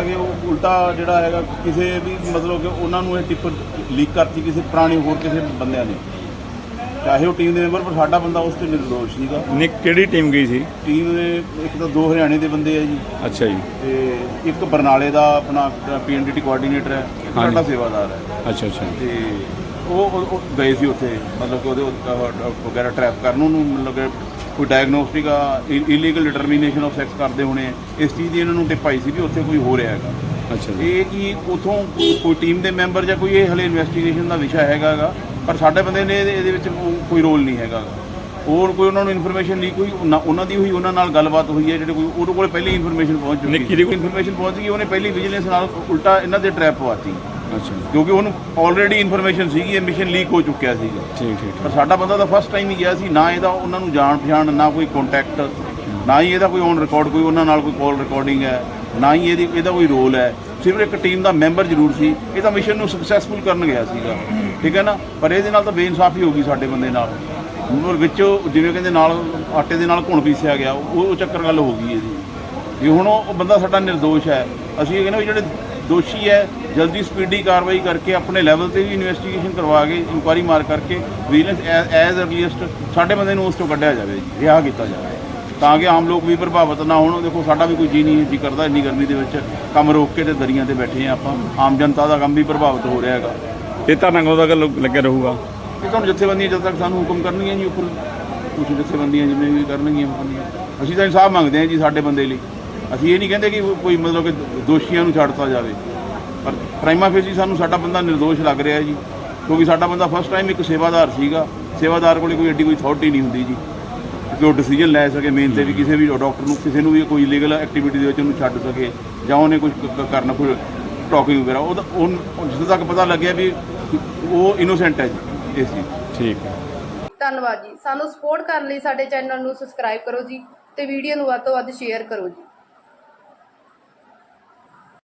ਹੈਗਾ ਕਿ ਉਹ ਉਲਟਾ ਜਿਹੜਾ ਹੈਗਾ ਕਿਸੇ ਵੀ ਮਤਲਬ ਕਿ ਉਹਨਾਂ ਨੂੰ ਇਹ ਟਿਪ ਲੀਕ ਕਰਤੀ ਕਿਸੇ ਪੁਰਾਣੇ ਹੋਰ ਕਿਸੇ ਬੰਦਿਆਂ ਨੇ। ਚਾਹੇ ਉਹ ਟੀਮ ਦੇ ਮੈਂਬਰ ਪਰ ਸਾਡਾ ਬੰਦਾ ਉਸ ਤੇ ਨਿਰਦੋਸ਼ ਸੀਗਾ। ਨਿਕ ਕਿਹੜੀ ਟੀਮ ਗਈ ਸੀ? ਟੀਮ ਦੇ ਇੱਕ ਤਾਂ ਦੋ ਹਰਿਆਣੇ ਦੇ ਬੰਦੇ ਆ ਜੀ। ਅੱਛਾ ਜੀ। ਤੇ ਇੱਕ ਬਰਨਾਲੇ ਦਾ ਆਪਣਾ ਪੀਐਨਡੀਟੀ ਕੋਆਰਡੀਨੇਟਰ ਹੈ ਇੱਕ ਹਾਂਜੀ। ਸਾਡਾ ਸੇਵਾਦਾਰ ਹੈ। ਅੱਛਾ ਅੱਛਾ। ਤੇ ਉਹ ਉਹ- ਉਹ ਗਏ ਸੀ ਉੱਥੇ ਮਤਲਬ ਕਿ ਉਹਦੇ ਉਹ- ਉਹ ਵਗੈਰਾ ਟਰੈਪ ਕਰਨ ਉਹਨੂੰ ਮਤਲਬ ਕਿ ਕੋਈ diagnostic illegal determination of sex ਕਰਦੇ ਹੋਣੇ ਇਸ ਚੀਜ਼ ਦੀ ਇਹਨਾਂ ਨੂੰ ਟਿਪ ਆਈ ਸੀ ਵੀ ਉੱਥੇ ਕੋਈ ਹੋ ਰਿਹਾ ਹੈਗਾ। ਅੱਛਾ ਇਹ ਕਿ ਉਥੋਂ ਕੋਈ ਟੀਮ ਦੇ ਮੈਂਬਰ ਜਾਂ ਕੋਈ ਇਹ ਹਲੇ ਇਨਵੈਸਟੀਗੇਸ਼ਨ ਦਾ ਵਿਸ਼ਾ ਹੈਗਾ ਗਾ ਪਰ ਸਾਡੇ ਬੰਦੇ ਨੇ ਇਹਦੇ ਵਿੱਚ ਕੋਈ ਰੋਲ ਨਹੀਂ ਹੈਗਾ। ਹੋਰ ਕੋਈ ਉਹਨਾਂ ਨੂੰ ਇਨਫੋਰਮੇਸ਼ਨ ਲੀਕ ਹੋਈ ਉਹਨਾਂ- ਦੀ ਹੋਈ ਉਹਨਾਂ ਨਾਲ ਗੱਲਬਾਤ ਹੋਈ ਹੈ ਜਿਹੜੇ ਕੋਈ ਉਹਦੇ ਕੋਲ ਪਹਿਲੀ ਇਨਫੋਰਮੇਸ਼ਨ ਪਹੁੰਚ ਚੁੱਕੀ ਕੋਈ- ਇਨਫੋਰਮੇਸ਼ਨ ਪਹੁੰਚ ਗਈ ਉਹਨੇ ਪਹਿਲੀ ਵਿਜੀਲੈਂਸ ਨਾਲ ਉਲਟਾ ਇਹਨਾਂ ਦੇ ਟਰੈਪ ਪਵਾਤੀ ਅੱਛਾ। ਕਿਉਂਕਿ ਉਹਨੂੰ ਆਲਰੇਡੀ ਇਨਫੋਰਮੇਸ਼ਨ ਸੀਗੀ ਇਹ ਮਿਸ਼ਨ ਲੀਕ ਹੋ ਚੁੱਕਿਆ ਸੀਗਾ। ਠੀਕ ਠੀਕ ਪਰ ਸਾਡਾ ਬੰਦਾ ਤਾਂ ਫਸਟ ਟਾਈਮ ਹੀ ਗਿਆ ਸੀ ਨਾ ਇਹਦਾ ਉਹਨਾਂ ਨੂੰ ਜਾਣ ਪਛਾਣ ਨਾ ਕੋਈ ਕੰਟੈਕਟ ਨਾ ਹੀ ਇਹਦਾ ਕੋਈ ਔਨ ਰਿਕਾਰਡ ਕੋਈ ਉਹਨਾਂ ਨਾਲ ਕੋਈ ਕਾਲ ਰਿਕਾਰਡਿੰਗ ਹੈ ਨਾ ਹੀ ਇਹਦੀ ਇਹਦਾ ਕੋਈ ਰੋਲ ਹੈ। ਸਿਰਫ ਇੱਕ ਟੀਮ ਦਾ ਮੈਂਬਰ ਜ਼ਰੂਰ ਸੀ ਇਹ ਤਾਂ ਮਿਸ਼ਨ ਨੂੰ ਸਕਸੈਸਫੁਲ ਕਰਨ ਗਿਆ ਸੀਗਾ। ਠੀਕ ਹੈ ਨਾ? ਪਰ ਇਹਦੇ ਨਾਲ ਤਾਂ ਬੇਇਨਸਾਫੀ ਹੋ ਗਈ ਸਾਡੇ ਬੰਦੇ ਨਾਲ। ਉਹ ਵਿੱਚੋਂ ਜਿਵੇਂ ਕਹਿੰਦੇ ਨਾਲ ਆਟੇ ਦੇ ਨਾਲ ਘੁਣ ਪੀਸਿਆ ਗਿਆ ਉਹ ਚੱਕਰ ਗੱਲ ਹੋ ਗਈ ਇਹਦੀ। ਵੀ ਹੁਣ ਉਹ ਉਹ ਬੰਦਾ ਸਾਡਾ ਨਿਰਦੋਸ਼ ਹੈ। ਅਸੀਂ ਇਹ ਕਹਿੰਦੇ ਵੀ ਜਿਹੜੇ ਦੋਸ਼ੀ ਹੈ ਜਲਦੀ ਸਪੀਡੀ ਕਾਰਵਾਈ ਕਰਕੇ ਆਪਣੇ ਲੈਵਲ ਤੇ ਵੀ ਇਨਵੈਸਟੀਗੇਸ਼ਨ ਕਰਵਾ ਕੇ ਇਨਕੁਆਰੀ ਮਾਰ ਕਰਕੇ ਵਿਜੀਲੈਂਸ ਐਜ਼ ਅਰਲੀਸਟ ਸਾਡੇ ਬੰਦੇ ਨੂੰ ਉਸ ਤੋਂ ਕੱਢਿਆ ਜਾਵੇ ਜੀ ਰਿਹਾ ਕੀਤਾ ਜਾਵੇ। ਤਾਂ ਕਿ ਆਮ ਲੋਕ ਵੀ ਪ੍ਰਭਾਵਿਤ ਨਾ ਹੋਣ। ਦੇਖੋ ਸਾਡਾ ਵੀ ਕੋਈ ਜੀ ਨਹੀਂ ਜੀ ਕਰਦਾ ਇੰਨੀ ਗਰਮੀ ਦੇ ਵਿੱਚ। ਕੰਮ ਰੋਕ ਕੇ ਤੇ ਦਰੀਆਂ ਤੇ ਬੈਠੇ ਆ ਆਪਾਂ। ਆਮ ਜਨਤਾ ਦਾ ਕੰਮ ਵੀ ਪ੍ਰਭਾਵਿਤ ਹੋ ਰਿਹਾ ਹੈਗਾ। ਇਹ ਕਦੋਂ ਤੱਕ ਲ- ਲੱਗਿਆ ਰਹੂਗਾ। ਇਹ ਤੁਹਾਨੂੰ ਜਥੇਬੰਦੀਆਂ ਜਦੋਂ ਤੱਕ ਸਾਨੂੰ ਹੁਕਮ ਕਰਨਗੀਆਂ ਜੀ ਉੱਪਰ। ਕੁਝ ਜਥੇਬੰਦੀਆਂ ਜਿਵੇਂ ਵੀ ਕਰਨਗੀਆਂ ਹੁਕਮ ਅਸੀਂ ਤਾਂ ਇਨਸਾਫ ਮੰਗਦੇ ਹਾਂ ਜੀ ਸਾਡੇ ਬੰਦੇ ਲਈ। ਅਸੀਂ ਇਹ ਨਹੀਂ ਕਹਿੰਦੇ ਕਿ ਕੋਈ ਮਤਲਬ ਕਿ ਦੋਸ਼ੀਆਂ ਨੂੰ ਛੱਡਤਾ ਜਾਵੇ। ਪਰ ਪ੍ਰਾਈਮਾ ਫੇਸੀ ਸਾਨੂੰ ਸਾਡਾ ਬੰਦਾ ਨਿਰਦੋਸ਼ ਲੱਗ ਰਿਹਾ ਜੀ। ਕਿਉਂਕਿ ਸਾਡਾ ਬੰਦਾ ਫਸਟ ਟਾਈਮ ਇੱਕ ਸੇਵਾਦਾਰ ਸੀਗਾ। ਸੇਵਾਦਾਰ ਕੋਲੇ ਕੋਈ ਐਡੀ ਕੋਈ ਅਥਾਰਟੀ ਨਹੀਂ ਹੁੰਦੀ ਜੀ। ਕਿ ਉਹ ਡਿਸੀਜਨ ਲੈ ਸਕੇ ਮੇਨ ਤੇ ਵੀ ਕਿਸੇ ਵੀ ਡਾਕਟਰ ਨੂੰ ਕਿਸੇ ਨੂੰ ਵੀ ਕੋਈ ਲੀਗਲ ਐਕਟੀਵਿਟੀ ਦੇ ਵਿੱਚ ਉਹਨੂੰ ਛੱਡ ਸਕੇ ਜਾਂ ਉਹਨੇ ਕੁਝ ਕਰਨਾ ਕੋਈ ਟਾਕਿੰਗ ਵਗੈਰਾ ਉਹ ਜਿੱਥੇ ਤੱਕ ਪਤਾ ਲੱਗਿਆ ਵੀ ਉਹ ਇਨੋਸੈਂਟ ਹੈ ਜੀ ਇਸ ਚੀਜ਼ ਠੀਕ ਹੈ। ਧੰਨਵਾਦ ਜੀ। ਸਾਨੂੰ ਸਪੋਰਟ ਕਰਨ ਲਈ ਸਾਡੇ ਚੈਨਲ ਨੂੰ ਸਬਸਕ੍ਰਾਈਬ ਕਰੋ ਜੀ ਤੇ ਵੀਡੀਓ ਨੂੰ ਵੱਧ ਤੋਂ ਵੱਧ ਸ਼ੇਅਰ ਕਰੋ ਜੀ।